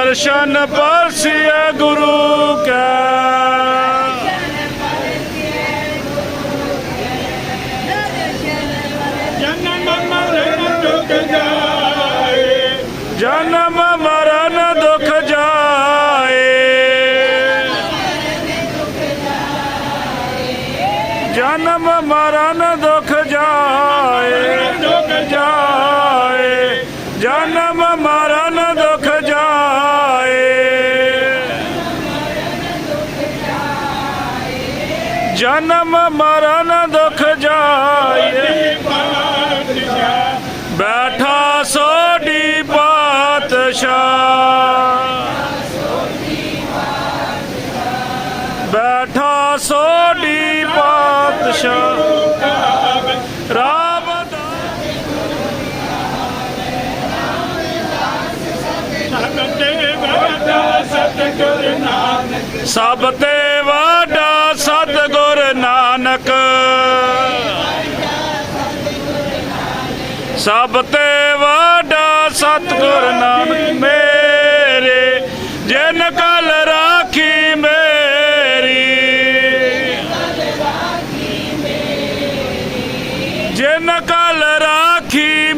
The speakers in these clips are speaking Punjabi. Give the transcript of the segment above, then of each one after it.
ਦਰਸ਼ਨ ਪਰਸਿਆ ਗੁਰੂ ਕੈ। ਜਨਮ ਮਰਨ ਦੁਖ ਜਾਏ। ਜਨਮ ਮਰਨ ਜਨਮ ਮਰਨ ਦੁਖ ਜਾਏ ਬੈਠਾ ਸੋਢੀ ਪਾਤਸ਼ਾਹ। ਬੈਠਾ ਸੋਢੀ ਪਾਤਸ਼ਾਹ। ਰਾਮ ਦਾ ਸਤਿ ਵਾਦਾ ਸਤਿਗੁਰ ਸਭ ਤੇ ਵਾਡਾ ਨਾਨਕ। ਸਭ ਤੇ ਵਾਡਾ ਸਤਿਗੁਰ ਨਾਨਕ ਮੇਰੇ ਜਿਨ ਕਲ ਰਾਖੀ ਮੇਰੀ। ਜਿਨ ਕਲ ਰਾਖੀ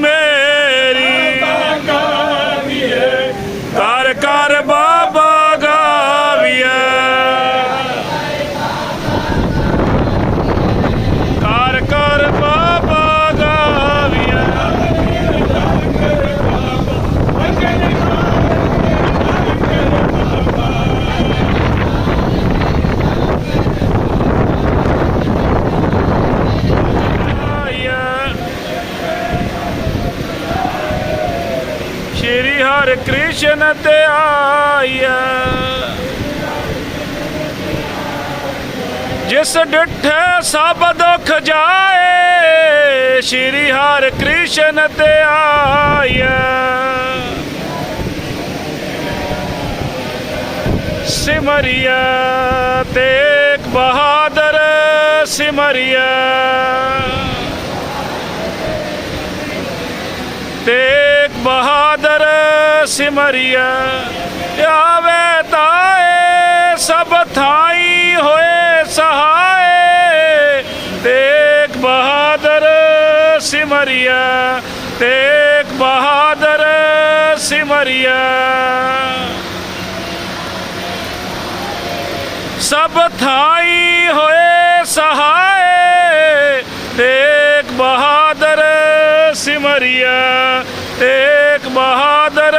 ਹਰਿ ਕ੍ਰਿਸ਼ਨ ਤੇ ਆਇਆ ਜਿਸ ਡਿਠੇ ਸਭ ਦੁਖ ਜਾਏ, ਸ਼੍ਰੀ ਹਰ ਕ੍ਰਿਸ਼ਨ ਤੇ ਆਇਆ ਸਿਮਰਿਆ ਤੇਗ ਬਹਾਦਰ ਸਿਮਰਿਆ ਤੇ ਸਿਮਰਿਆ ਆਵੇ ਤਾਏ, ਸਭ ਥਾਈ ਹੋਏ ਸਹਾਏ। ਤੇਗ ਬਹਾਦਰ ਸਿਮਰਿਆ ਤੇਗ ਬਹਾਦਰ ਸਿਮਰਿਆ ਸਭ ਥਾਈ ਹੋਏ ਸਹਾਏ, ਤੇਗ ਬਹਾਦਰ ਸਿਮਰਿਆ ਤੇਗ ਬਹਾਦਰ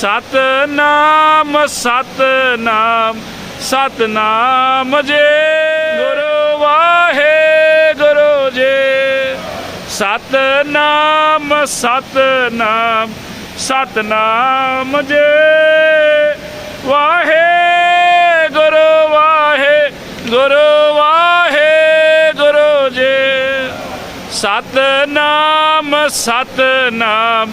ਸਤਨਾਮ ਸਤਨਾਮ ਸਤਨਾਮ ਜੇ। ਗੁਰੂ ਵਾਹੇ ਗੁਰੂ ਜੇ। ਸਤਨਾਮ ਸਤਨਾਮ ਸਤਨਾਮ ਜੇ। ਵਾਹੇ ਗੁਰੂ ਵਾਹੇ ਗੁਰੂ ਵਾਹੇ ਗੁਰੂ ਜੇ। ਸਤਨਾਮ ਸਤਨਾਮ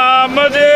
ਜੀ